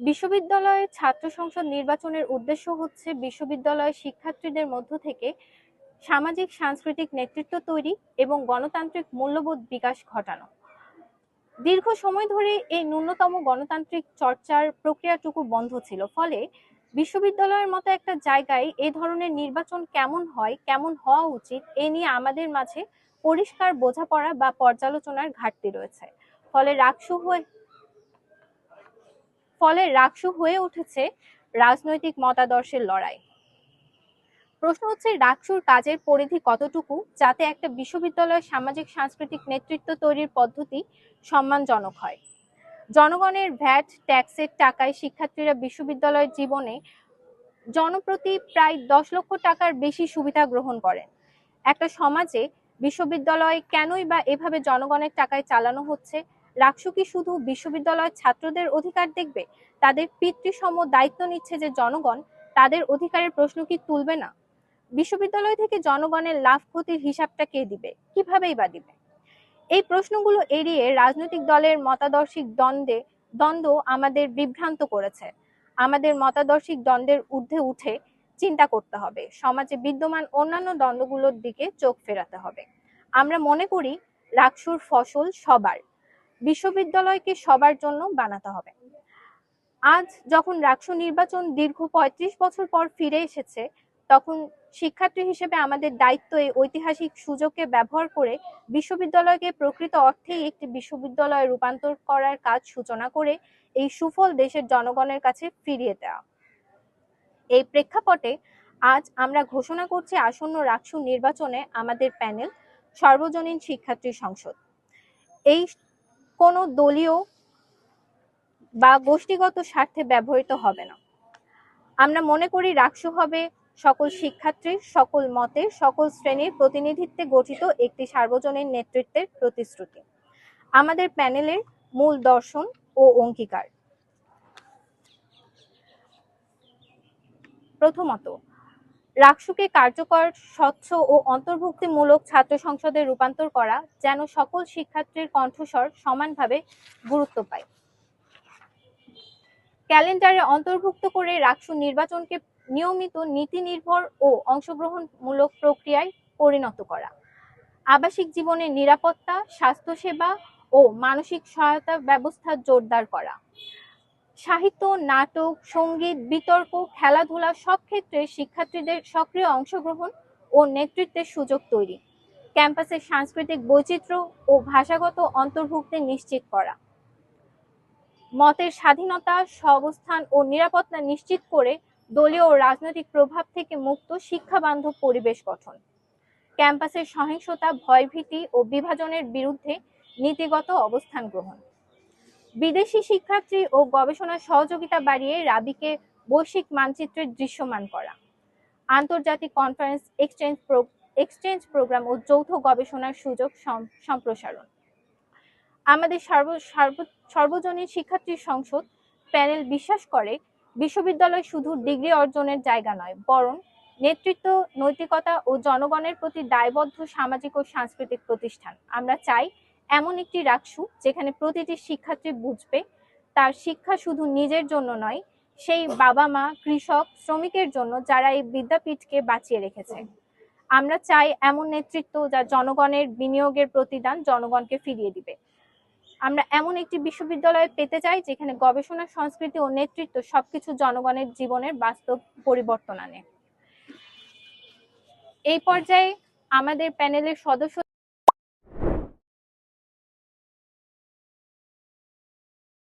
বিশ্ববিদ্যালয়ের ছাত্র সংসদ নির্বাচনের উদ্দেশ্য হচ্ছে বিশ্ববিদ্যালয়ের শিক্ষার্থীদের মধ্য থেকে সামাজিক, সাংস্কৃতিক নেতৃত্ব তৈরি এবং গণতান্ত্রিক মূল্যবোধ বিকাশ ঘটানো। দীর্ঘ সময় ধরে এই ন্যূনতম গণতান্ত্রিক চর্চার প্রক্রিয়াটুকু বন্ধ ছিল। ফলে বিশ্ববিদ্যালয়ের মতো একটা জায়গায় এই ধরনের নির্বাচন কেমন হয়, কেমন হওয়া উচিত, এ নিয়ে আমাদের মাঝে পরিষ্কার বোঝাপড়া বা পর্যালোচনার ঘাটতি রয়েছে। ফলে রাকসু হয়ে ফলে রাকসু হয়ে উঠেছে রাজনৈতিক মতাদর্শের লড়াই। প্রশ্ন হচ্ছে রাকসুর কাজের পরিধি কতটুকু যাতে একটা বিশ্ববিদ্যালয়ের সামাজিক সাংস্কৃতিক নেতৃত্ব তৈরির পদ্ধতি সম্মানজনক হয়? জনগণের ভ্যাট, ট্যাক্সের টাকায় শিক্ষার্থীরা বিশ্ববিদ্যালয়ের জীবনে জনপ্রতি প্রায় দশ লক্ষ টাকার বেশি সুবিধা গ্রহণ করেন। একটা সমাজে বিশ্ববিদ্যালয় কেনই বা এভাবে জনগণের টাকায় চালানো হচ্ছে? রাকসু কি শুধু বিশ্ববিদ্যালয়ের ছাত্রদের অধিকার দেখবে? তাদের পিতৃসম দায়িত্ব নিচ্ছে যে জনগণ, তাদের অধিকারের প্রশ্ন কি তুলবে না? বিশ্ববিদ্যালয় থেকে জনগণের লাভ ক্ষতির হিসাবটা কে দিবে? কিভাবেই বা দিবে? এই প্রশ্নগুলো এড়িয়ে রাজনৈতিক দলের মতাদর্শিক দ্বন্দ্বে, দ্বন্দ্ব আমাদের বিভ্রান্ত করেছে। আমাদের মতাদর্শিক দ্বন্দ্বের ঊর্ধ্বে উঠে চিন্তা করতে হবে। সমাজে বিদ্যমান অন্যান্য দ্বন্দ্বগুলোর দিকে চোখ ফেরাতে হবে। আমরা মনে করি রাকসুর ফসল সবার। বিশ্ববিদ্যালয়কে সবার জন্য বানাতে হবে। আজ যখন রাকসু নির্বাচন দীর্ঘ পঁয়ত্রিশ বছর পর ফিরে এসেছে, তখন শিক্ষার্থী হিসেবে আমাদের দায়িত্ব এই ঐতিহাসিক সুযোগকে ব্যবহার করে বিশ্ববিদ্যালয়কে প্রকৃত অর্থেই একটি বিশ্ববিদ্যালয়ে রূপান্তর করার কাজ সূচনা করে এই সুফল দেশের জনগণের কাছে ফিরিয়ে দেওয়া। এই প্রেক্ষাপটে আজ আমরা ঘোষণা করছি আসন্ন রাকসু নির্বাচনে আমাদের প্যানেল সর্বজনীন শিক্ষার্থী সংসদ। এই কোনো দলীয় বা গোষ্ঠীগত স্বার্থে ব্যবহৃত হবে না। আমরা মনে করি রাকসু হবে সকল শিক্ষার্থীর সকল মতে, সকল শ্রেণির প্রতিনিধিত্বে গঠিত একটি সার্বজনীন নেতৃত্বের প্রতিশ্রুতি। আমাদের প্যানেলের মূল দর্শন ও অঙ্গীকার। প্রথমত রাকসুকে কার্যকর, স্বচ্ছ ও অন্তর্ভুক্তিমূলক ছাত্র সংসদে রূপান্তর করা যেন সকল শিক্ষার্থীর কণ্ঠস্বর সমানভাবে গুরুত্ব পায়। ক্যালেন্ডারে অন্তর্ভুক্ত করে রাকসু নির্বাচনকে নিয়মিত নীতি নির্ভর ও অংশগ্রহণমূলক প্রক্রিয়ায় পরিণত করা। আবাসিক জীবনের নিরাপত্তা, স্বাস্থ্যসেবা ও মানসিক সহায়তা ব্যবস্থা জোরদার করা। সাহিত্য, নাটক, সংগীত, বিতর্ক, খেলাধুলা সব ক্ষেত্রে শিক্ষার্থীদের সক্রিয় অংশগ্রহণ ও নেতৃত্বের সুযোগ তৈরি। ক্যাম্পাসের সাংস্কৃতিক বৈচিত্র্য ও ভাষাগত অন্তর্ভুক্তি নিশ্চিত করা। মতের স্বাধীনতা, সহাবস্থান ও নিরাপত্তা নিশ্চিত করে দলীয় ও রাজনৈতিক প্রভাব থেকে মুক্ত শিক্ষা বান্ধব পরিবেশ গঠন। ক্যাম্পাসের সহিংসতা, ভয়ভীতি ও বিভাজনের বিরুদ্ধে নীতিগত অবস্থান গ্রহণ। বিদেশি শিক্ষার্থী ও গবেষণা সহযোগিতা বাড়িয়ে রাবিকে বৈশ্বিক মানচিত্রের দৃশ্যমান করা। আন্তর্জাতিক কনফারেন্স, এক্সচেঞ্জ এক্সচেঞ্জ প্রোগ্রাম ও যৌথ গবেষণার সুযোগ সম্প্রসারণ। আমাদের সর্ব, সর্বজনীন শিক্ষার্থী সংসদ প্যানেল বিশ্বাস করে, বিশ্ববিদ্যালয় শুধু ডিগ্রি অর্জনের জায়গা নয়, বরং নেতৃত্ব, নৈতিকতা ও জনগণের প্রতি দায়বদ্ধ সামাজিক ও সাংস্কৃতিক প্রতিষ্ঠান। আমরা চাই এমন একটি রাকসু যেখানে প্রতিটি শিক্ষার্থী বুঝবে, তার শিক্ষা শুধু নিজের জন্য নয়, সেই বাবা মা, কৃষক, শ্রমিকের জন্য যারা এই বিদ্যাপীঠকে বাঁচিয়ে রেখেছে। আমরা চাই এমন নেতৃত্ব যা জনগণের বিনিয়োগের প্রতিদান জনগণকে ফিরিয়ে দিবে। আমরা এমন একটি বিশ্ববিদ্যালয় পেতে চাই যেখানে গবেষণা, সংস্কৃতি ও নেতৃত্ব সবকিছু জনগণের জীবনের বাস্তব পরিবর্তন আনে। এই পর্যায়ে আমাদের প্যানেলের সদস্য